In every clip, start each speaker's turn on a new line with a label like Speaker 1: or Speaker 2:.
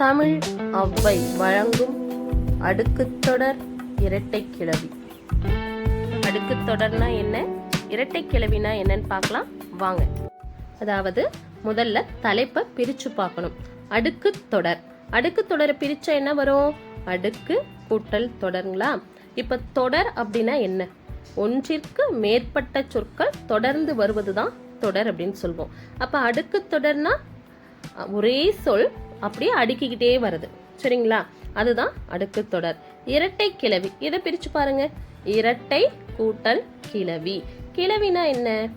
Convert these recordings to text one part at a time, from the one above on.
Speaker 1: தமிழ் அவ்வை வழங்கும் அடுக்குத்தொடர் இரட்டை கிளவி அடுக்குத்தொடர்னா என்ன? இரட்டை கிளவினா என்னன்னு பார்க்கலாம். வாங்க. அதாவது முதல்ல தலைப்பை பிரிச்சு பார்க்கணும். அடுக்கு தொடர். அடுக்கு தொடரை பிரிச்சா என்ன வரும்? அடுக்கு கூட்டல் தொடருங்களா? இப்ப தொடர் அப்படின்னா என்ன? ஒன்றிற்கு மேற்பட்ட சொற்கள் தொடர்ந்து வருவதுதான் தொடர் அப்படின்னு சொல்வோம். அப்ப அடுக்கு தொடர்னா ஒரே சொல் அப்படியே அடுக்கிக்கிட்டே வருது. சரிங்களா? அதுதான் அடுக்கு தொடர். இரட்டை கிளவி இதை பிரிச்சு பாருங்க. இரட்டை கூட்டல் கிளவி கிளவினா என்ன?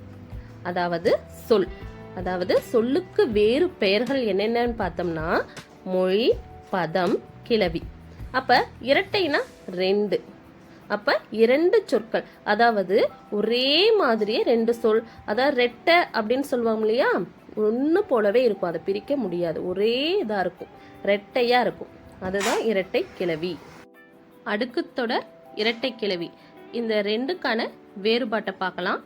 Speaker 1: அதாவது சொல். அதாவது சொல்லுக்கு வேறு பெயர்கள் என்னென்னு பார்த்தோம்னா மொழி பதம் கிளவி அப்ப இரட்டைனா ரெண்டு. அப்ப இரண்டு சொற்கள். அதாவது ஒரே மாதிரியே ரெண்டு சொல். அதாவது ரெட்டை அப்படின்னு சொல்லுவாங்க இல்லையா? ஒன்று போலவே இருக்கும். அதை பிரிக்க முடியாது. ஒரே இதாக இருக்கும். ரெட்டையா இருக்கும். அதுதான் இரட்டை கிளவி. அடுக்குத்தொடர் இரட்டை கிளவி. இந்த ரெண்டுக்கான வேறுபாட்டை பார்க்கலாம்.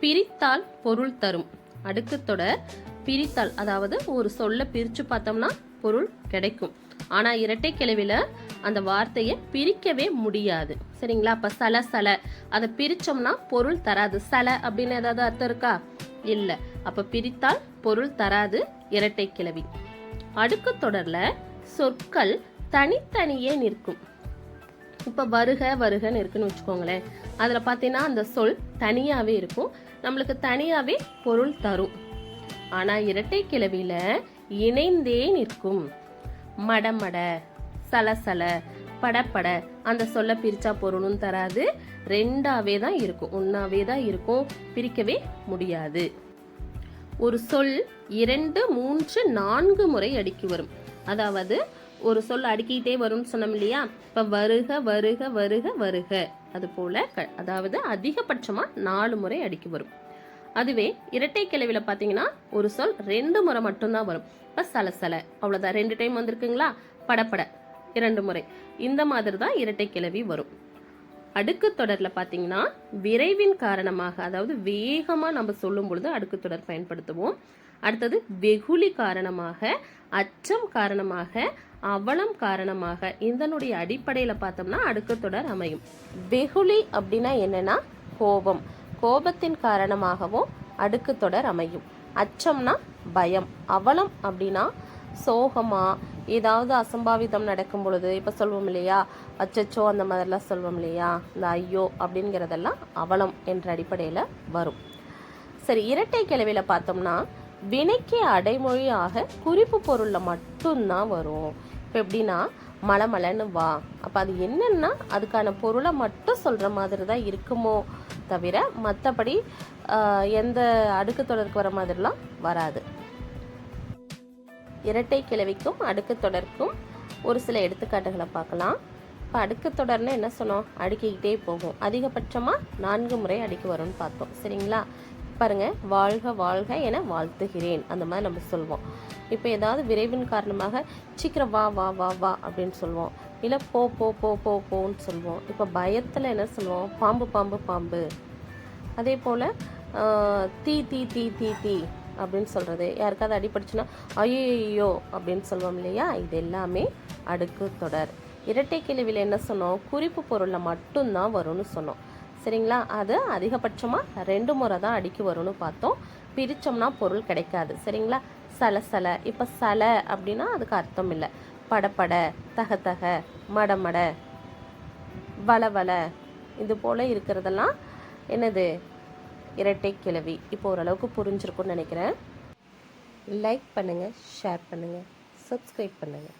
Speaker 1: பிரித்தால் பொருள் தரும். அடுக்குத்தொடர் பிரித்தால் அதாவது ஒரு சொல்ல பிரித்து பார்த்தோம்னா பொருள் கிடைக்கும். ஆனால் இரட்டை கிளவியில் அந்த வார்த்தையை பிரிக்கவே முடியாது. சரிங்களா? அப்போ சல சல. அதை பிரித்தோம்னா பொருள் தராது. சல அப்படின்னு ஏதாவது அர்த்தம் இருக்கா? இல்லை. அப்போ பிரித்தால் பொருள் தராது. இரட்டை கிளவி அடுக்கு தொடரில் சொற்கள் தனித்தனியே நிற்கும். இப்போ வருக வருகன்னு இருக்குன்னு வச்சுக்கோங்களேன். அதில் பார்த்தீங்கன்னா அந்த சொல் தனியாகவே இருக்கும். நம்மளுக்கு தனியாகவே பொருள் தரும். ஆனால் இரட்டை கிளவியில் இணைந்தே நிற்கும். மடமட சலசல படப்பட அந்த சொல்ல பிரிச்சா பொருளும் தராது. ரெண்டாவே தான் இருக்கும். ஒன்னாவே தான் இருக்கும். பிரிக்கவே முடியாது. ஒரு சொல் இரண்டு மூன்று நான்கு முறை அடுக்கி வரும். அதாவது ஒரு சொல் அடுக்கிட்டே வரும்னு சொன்னோம் இல்லையா? இப்ப வருக வருக வருக வருக. அது போல க- அதாவது அதிகபட்சமா நாலு முறை அடுக்கி வரும். அதுவே இரட்டை கிளவில பாத்தீங்கன்னா ஒரு சொல் ரெண்டு முறை மட்டும்தான் வரும். இப்ப சலசல அவ்வளவுதான். ரெண்டு டைம் வந்திருக்குங்களா? படப்பட. இரண்டு முறை. இந்த மாதிரி தான் இரட்டை கிளவி வரும். அடுக்கு தொடரில் பார்த்தீங்கன்னா விரைவின் காரணமாக அதாவது வேகமாக நம்ம சொல்லும் பொழுது அடுக்கு தொடர் பயன்படுத்துவோம். அடுத்தது வெகுளி காரணமாக அச்சம் காரணமாக அவலம் காரணமாக இதனுடைய அடிப்படையில் பார்த்தோம்னா அடுக்கு தொடர் அமையும். வெகுளி அப்படின்னா என்னன்னா கோபம். கோபத்தின் காரணமாகவும் அடுக்கு தொடர் அமையும். அச்சம்னா பயம். அவலம் அப்படின்னா சோகமா ஏதாவது அசம்பாவிதம் நடக்கும் பொழுது இப்போ சொல்வோம் இல்லையா? அச்சச்சோ அந்த மாதிரிலாம் சொல்வோம் இல்லையா? இந்த ஐயோ அப்படிங்கிறதெல்லாம் அவலம் என்ற அடிப்படையில் வரும். சரி இரட்டை கிளவியில பார்த்தோம்னா வினைக்கு அடைமொழியாக குறிப்பு பொருளில் மட்டும்தான் வரும். இப்போ எப்படின்னா மலமலன்னு வா. அப்போ அது என்னன்னா அதுக்கான பொருளை மட்டும் சொல்கிற மாதிரி தான் இருக்குமோ தவிர மற்றபடி எந்த அடுக்கு தொடருக்கு வர மாதிரிலாம் வராது. இரட்டை கிளவிக்கும் அடுக்கு தொடருக்கும் ஒரு சில எடுத்துக்காட்டுகளை பார்க்கலாம். இப்போ அடுக்கு தொடர்னு என்ன சொன்னோம்? அடுக்கிக்கிட்டே போகும். அதிகபட்சமாக நான்கு முறை அடுக்கி வரும்னு பார்த்தோம். சரிங்களா? பாருங்க. வாழ்க வாழ்க என வாழ்த்துகிறேன். அந்த மாதிரி நம்ம சொல்வோம். இப்போ ஏதாவது விரைவின் காரணமாக சீக்கிரம் வா வா வா வா அப்படின்னு சொல்லுவோம் இல்லை போ போ போ போ போன்னு சொல்லுவோம் இப்போ பயத்தில் என்ன சொல்லுவோம் பாம்பு பாம்பு பாம்பு. அதே போல் தீ தீ தீ தீ தீ. அப்படின்னு சொல்கிறது யாருக்காவது அடிபட்டுச்சுன்னா ஐயோ அப்படின்னு சொல்லுவோம் இல்லையா? இது எல்லாமே அடுக்கு தொடர். இரட்டை கிளவியில் என்ன சொன்னோம்? குறிப்பு பொருளில் மட்டும்தான் வரும்னு சொன்னோம். சரிங்களா? அது அதிகபட்சமாக ரெண்டு முறை தான் அடிக்கு வரும்னு பார்த்தோம். பிரித்தோம்னா பொருள் கிடைக்காது. சரிங்களா? சல சல. இப்போ சல அப்படின்னா அதுக்கு அர்த்தம் இல்லை. படப்பட தக தக மடமட வளவள இது போல் இருக்கிறதெல்லாம் என்னது? இரட்டை கிளவி இப்போ ஓரளவுக்கு புரிஞ்சிருக்கும்னு நினைக்கிறேன். லைக் பண்ணுங்கள் ஷேர் பண்ணுங்கள் சப்ஸ்கிரைப் பண்ணுங்கள்